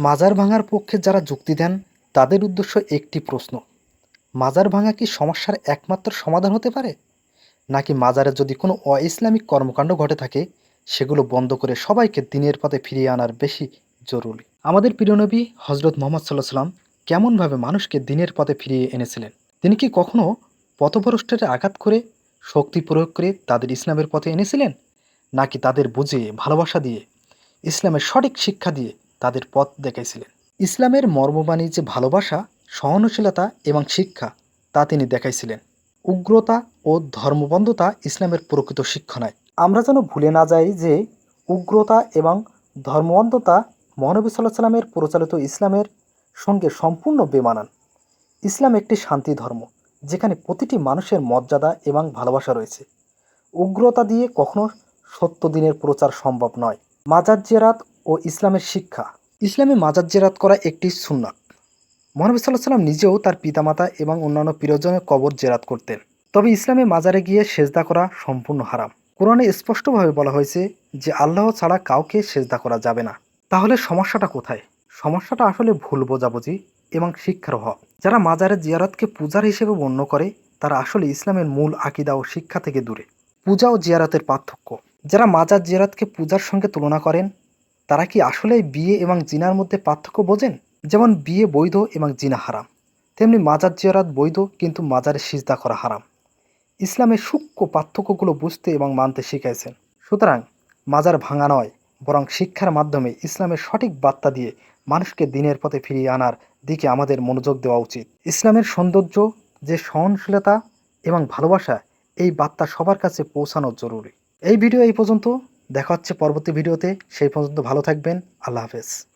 মাজার ভাঙার পক্ষে যারা যুক্তি দেন, তাদের উদ্দেশ্য একটি প্রশ্ন। মাজার ভাঙা কি সমস্যার একমাত্র সমাধান হতে পারে? নাকি মাজারে যদি কোনো অইসলামিক কর্মকাণ্ড ঘটে থাকে, সেগুলো বন্ধ করে সবাইকে দিনের পথে ফিরিয়ে আনার বেশি জরুরি? আমাদের প্রিয় নবী হজরত মোহাম্মদ সাল্লাহ সাল্লাম কেমনভাবে মানুষকে দিনের পথে ফিরিয়ে এনেছিলেন? তিনি কি কখনো পথভ্রষ্টের আঘাত করে শক্তি প্রয়োগ করে তাদের ইসলামের পথে এনেছিলেন? নাকি তাদের বুঝিয়ে, ভালোবাসা দিয়ে, ইসলামের সঠিক শিক্ষা দিয়ে তাদের পথ দেখাইছিলেন। ইসলামের মর্মবাণী যে ভালোবাসা, সহনশীলতা এবং শিক্ষা, তা তিনি দেখাইছিলেন। উগ্রতা ও ধর্মবন্ধতা ইসলামের প্রকৃত শিক্ষা নয় আমরা যেন ভুলে না যাই যে উগ্রতা এবং ধর্মবন্ধতা মহানবী সাল্লাহ সাল্লামের পরিচালিত ইসলামের সঙ্গে সম্পূর্ণ বেমানান। ইসলাম একটি শান্তি ধর্ম, যেখানে প্রতিটি মানুষের মর্যাদা এবং ভালোবাসা রয়েছে। উগ্রতা দিয়ে কখনো সত্য দিনের প্রচার সম্ভব নয়। মাজার জেরাত ও ইসলামের শিক্ষা। ইসলামে মাজার জেরাত করা একটি সুন্নাত। মহানবী সাল্লাহ সাল্লাম নিজেও তার পিতামাতা এবং অন্যান্য প্রিয়জনের কবর জেরাত করতেন। তবে ইসলামে মাজারে গিয়ে সেজদা করা সম্পূর্ণ হারাম। কোরআনে স্পষ্টভাবে বলা হয়েছে যে, আল্লাহ ছাড়া কাউকে সেজদা করা যাবে না। তাহলে সমস্যাটা কোথায়? সমস্যাটা আসলে ভুল বোঝাবুঝি এবং শিক্ষার অভাব। যারা মাজারে জিয়ারতকে পূজার হিসেবে গণ্য করে, তারা আসলে ইসলামের মূল আকিদা ও শিক্ষা থেকে দূরে। পূজা ও জিয়ারতের পার্থক্য। যারা মাজার জিয়ারতকে পূজার সঙ্গে তুলনা করেন তারা কি আসলে বিয়ে এবং জিনার মধ্যে পার্থক্য বোঝেন? যেমন বিয়ে বৈধ এবং জিনা হারাম। তেমনি মাজার জিয়ারাত বৈধ কিন্তু মাজারে সিজদা করা হারাম। ইসলামের সূক্ষ্ম পার্থক্যগুলো বুঝতে এবং মানতে শিখাইছেন। সুতরাং মাজার ভাঙা নয়, বরং শিক্ষার মাধ্যমে ইসলামের সঠিক বার্তা দিয়ে মানুষকে দিনের পথে ফিরিয়ে আনার দিকে আমাদের মনোযোগ দেওয়া উচিত। ইসলামের সৌন্দর্য, যে সহনশীলতা এবং ভালোবাসা, এই বার্তা সবার কাছে পৌঁছানো জরুরি। এই ভিডিও এই পর্যন্ত। দেখা হচ্ছে পরবর্তী ভিডিওতে। সেই পর্যন্ত ভালো থাকবেন। আল্লাহ হাফেজ।